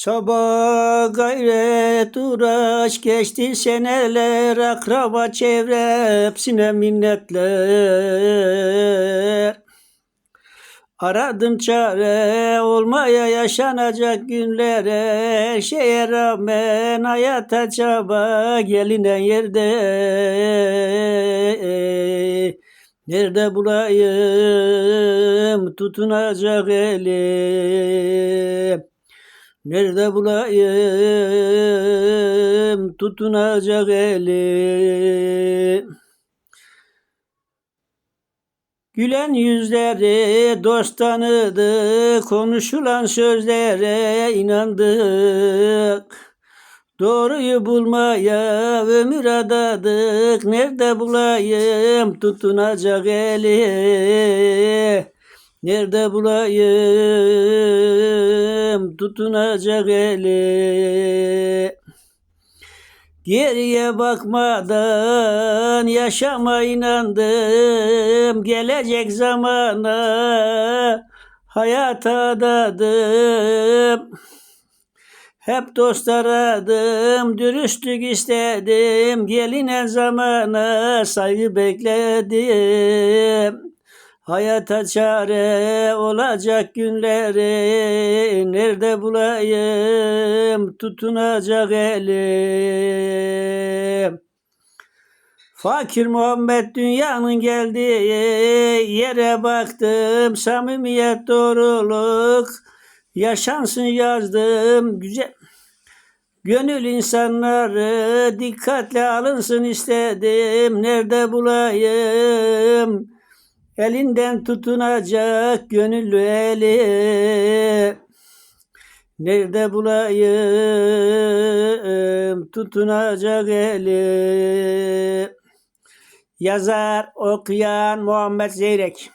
Çaba gayret uğraş geçti seneler akraba çevre hepsine minnetler. Aradım çare olmaya yaşanacak günlere her şeye rağmen hayata çaba gelinen yerde Nerede bulayım tutunacak elim Nerede bulayım tutunacak elim Gülen yüzleri dost tanıdık, konuşulan sözlere inandık. Doğruyu bulmaya ömür adadık, nerede bulayım tutunacak eli? Nerede bulayım tutunacak eli? Geriye bakmadan yaşama inandım gelecek zamana hayata adadım. Hep dost aradım, dürüstlük istedim, gelinen zamana saygı bekledim. Hayata çare olacak günleri nerede bulayım? Tutunacak elim. Fakir Muhammed dünyanın geldiği yere baktım. Samimiyet doğruluk yaşansın yazdım. Güzel Gönül insanları dikkatle alınsın istedim. Nerede bulayım Elinden tutunacak gönüllü eli. Nerede bulayım tutunacak eli? Yazar, okuyan Muhammed Zeyrek